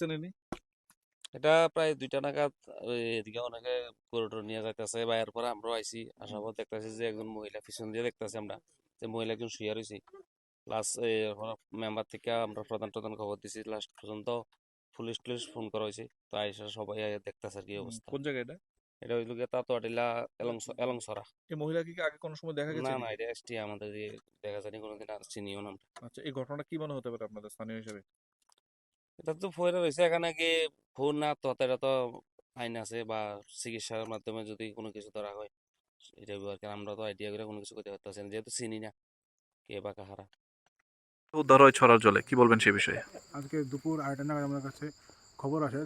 দেখছেন এনে এটা প্রায় দুইটা নাগাদ এদিকে অনেকে গরুটর নিয়ে যাইতেছে বা এরপরে আমরাও আইছি। আসার পর দেখতেছি যে একজন মহিলা পিছন দিয়ে দেখতেছি আমরা যে মহিলা একজন শুয়ে রয়েছে প্লাস মেম্বার থেকে আমরা প্রধান প্রধান খবর দিছি লাস্ট পর্যন্ত পুলিশ টুলিশ ফোন করা হয়েছে তো আইসা সবাই দেখতেছে আর কি অবস্থা। কোন জায়গায় এটা? এটা হইল গিয়ে তাতোয়াটিলা এলংসরা। এই মহিলাকে কি আগে কোনো সময় দেখা গেছে না না এটা এসটি আমাদের দেখা যায়নি কোনোদিন আর চিনিও না আচ্ছা এই ঘটনাটা কি মনে হতে পারে আপনাদের স্থানীয় হিসেবে? এটা তো ফয়রা রয়েছে। এখানে কি ফোন না তো এটা তো আইন আছে বা চিকিৎসার মাধ্যমে যদি কোনো কিছু ধরা হয় এটা আর কি আমরা তো আইডিয়া করে কোনো কিছু করতে পারতেছি না যেহেতু চিনি না কে বা কাহারা। উদ্ধার হয় ছড়ার জলে কি বলবেন সে বিষয়ে? আজকে দুপুর আড়াইটা নাগাদ আমার কাছে খবর আসে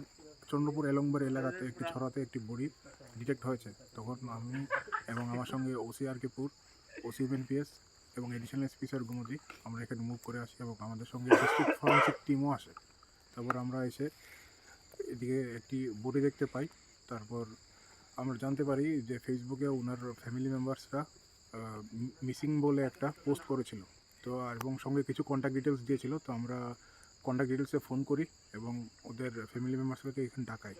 চন্দ্রপুর এলংবার এলাকাতে একটি ছড়াতে একটি বডি ডিটেক্ট হয়েছে। তখন আমি এবং আমার সঙ্গে ওসি আর কেপুর ওসি বিএনপিএস এবং এডিশনাল এসপি স্যার গুমতি আমরা এখানে মুভ করে আসি এবং আমাদের সঙ্গে ডিস্ট্রিক্ট ফরেন্সিক টিমও আসে। তারপর আমরা এসে এদিকে একটি বডি দেখতে পাই। তারপর আমরা জানতে পারি যে ফেসবুকে ওনার ফ্যামিলি মেম্বার্সরা মিসিং বলে একটা পোস্ট করেছিল। তো এবং সঙ্গে কিছু কন্ট্যাক্ট ডিটেলস দিয়েছিল। তো আমরা কন্ট্যাক্ট ডিটেলসে ফোন করি এবং ওদের ফ্যামিলি মেম্বার্সকে এখানে ডাকাই।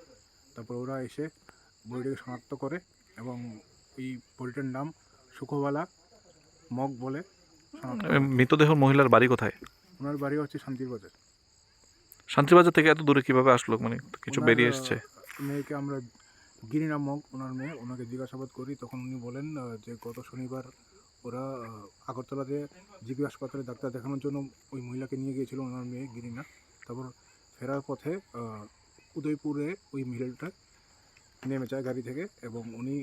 তারপর ওরা এসে বডিটাকে শনাক্ত করে এবং এই বইটার নাম সুখবালা মগ বলে মৃতদেহ মহিলার বাড়ি কোথায়? ওনার বাড়ি হচ্ছে শান্তির বাজার। শান্তিবাজার থেকে এত দূরে কীভাবে আসলো? মানে কিছু বেরিয়ে এসছে? মেয়েকে আমরা গিরিনা মগ ওনার মেয়ে ওনাকে জিজ্ঞাসাবাদ করি। তখন উনি বলেন যে গত শনিবার ওরা আগরতলাতে জিবি হাসপাতালে ডাক্তার দেখানোর জন্য ওই মহিলাকে নিয়ে গিয়েছিল ওনার মেয়ে গিরিনা। তারপর ফেরার পথে উদয়পুরে ওই মহিলাটা নেমে যায় গাড়ি থেকে এবং উনি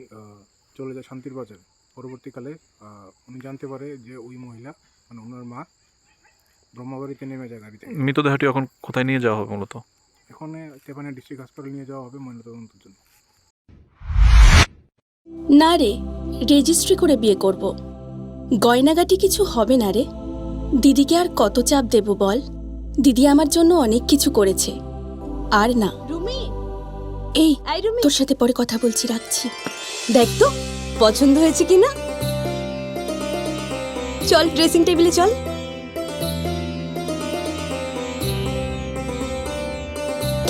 চলে যায় শান্তির বাজার। পরবর্তীকালে উনি জানতে পারে যে ওই মহিলা মানে ওনার মা ব্রহ্মাবাড়িতে নেমে যায় গাড়ি থেকে মৃতদেহটি এখন কোথায় নিয়ে যাওয়া হবে মূলত? এখন তেপানে ডিস্ট্রিক্ট হাসপাতালে নিয়ে যাওয়া হবে ময়নাতদন্তের জন্য। না রে রেজিস্ট্রি করে বিয়ে করব। গয়নাগাটি কিছু হবে না রে। দিদিকে আর কত চাপ দেব বল? দিদি আমার জন্য অনেক কিছু করেছে। আর না। রুমি! এই আই রুমি! তোর সাথে পরে কথা বলছি রাখছি। দেখ তো পছন্দ হয়েছে কিনা? চল ড্রেসিং টেবিলে চল।